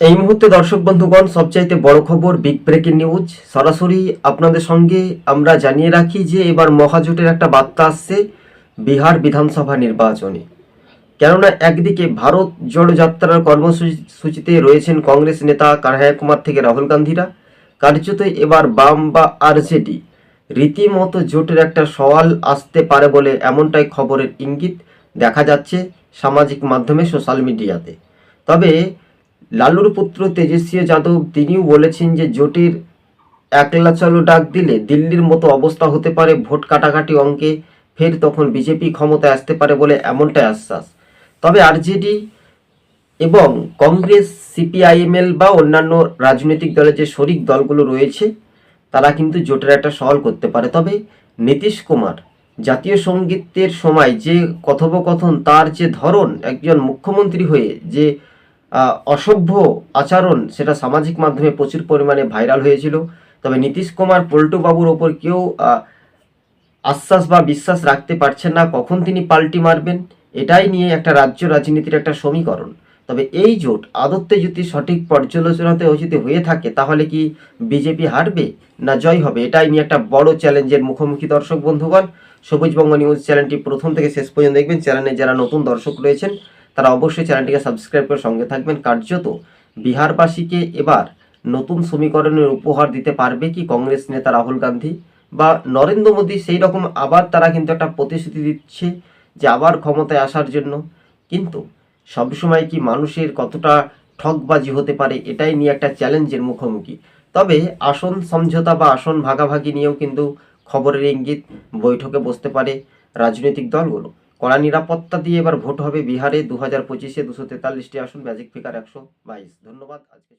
এই মুহূর্তে দর্শক বন্ধুগণ, সবচাইতে বড় খবর বিগ ব্রেকিং নিউজ সরাসরি আপনাদের সঙ্গে আমরা জানিয়ে রাখি যে এবার মহাজোটের একটা বার্তা আসছে বিহার বিধানসভা নির্বাচনে। কেননা একদিকে ভারত জোড়ো যাত্রার কর্মসূচিতে রয়েছেন কংগ্রেস নেতা কানহায়া কুমার থেকে রাহুল গান্ধীরা। কার্যত এবার বাম বা আরজেডি রীতিমতো জোটের একটা সওয়াল আসতে পারে বলে এমনটাই খবরের ইঙ্গিত দেখা যাচ্ছে সামাজিক মাধ্যমে সোশ্যাল মিডিয়াতে তবে লালুর পুত্র তেজস্বী যাদব, তিনিও বলেছেন যে জোটের একলা চলো ডাক দিলে দিল্লির মতো অবস্থা হতে পারে ভোট কাটাকাটি অঙ্কে, ফের তখন বিজেপি ক্ষমতায় আসতে পারে বলে এমনটাই আশ্বাস। তবে আরজেডি এবং কংগ্রেস, সিপিআইএমএল বা অন্যান্য রাজনৈতিক দলের যে শরিক দলগুলো রয়েছে, তারা কিন্তু জোটের একটা সওয়াল করতে পারে। তবে নীতিশ কুমার, জাতীয় সঙ্গীতের সময় যে কথোপকথন, তার যে ধরন, একজন মুখ্যমন্ত্রী হয়ে যে অসভ্য আচরণ সেটা সামাজিক মাধ্যমে প্রচুর পরিমাণে ভাইরাল হয়েছিল। তবে নীতিশ কুমার পল্টু বাবুর ওপর কেউ আশ্বাস বা বিশ্বাস রাখতে পারছেন না, কখন তিনি পাল্টি মারবেন, এটাই নিয়ে একটা রাজ্য রাজনীতির একটা সমীকরণ। তবে এই জোট আদত্তে যদি সঠিক পর্যালোচনাতে যদি হয়ে থাকে, তাহলে কি বিজেপি হারবে? না, জয় হবে। এটাই নিয়ে একটা বড় চ্যালেঞ্জের মুখোমুখি দর্শক বন্ধুগণ। সবুজবঙ্গ নিউজ চ্যানেলটি প্রথম থেকে শেষ পর্যন্ত দেখবেন। চ্যানেলে যারা নতুন দর্শক রয়েছেন তারা অবশ্যই চ্যানেলটিকে সাবস্ক্রাইব করে সঙ্গে থাকবেন। কার্যত বিহারবাসীকে এবার নতুন সমীকরণের উপহার দিতে পারবে কি কংগ্রেস নেতা রাহুল গান্ধী? বা নরেন্দ্র মোদী সেই রকম আবার তারা কিন্তু একটা প্রতিশ্রুতি দিচ্ছে যে আবার ক্ষমতায় আসার জন্য। কিন্তু সবসময় কি মানুষের কতটা ঠকবাজি হতে পারে এটাই নিয়ে একটা চ্যালেঞ্জের মুখোমুখি। তবে আসন সমঝোতা বা আসন ভাগাভাগি নিয়েও কিন্তু খবরের ইঙ্গিত বৈঠকে বসতে পারে রাজনৈতিক দলগুলো। কড়া নিরাপত্তা দিয়ে এবার ভোট হবে বিহারে। দু হাজার পঁচিশে দুশো তেতাল্লিশটি আসন, ম্যাজিক ফিকার একশো বাইশ। ধন্যবাদ। আজকে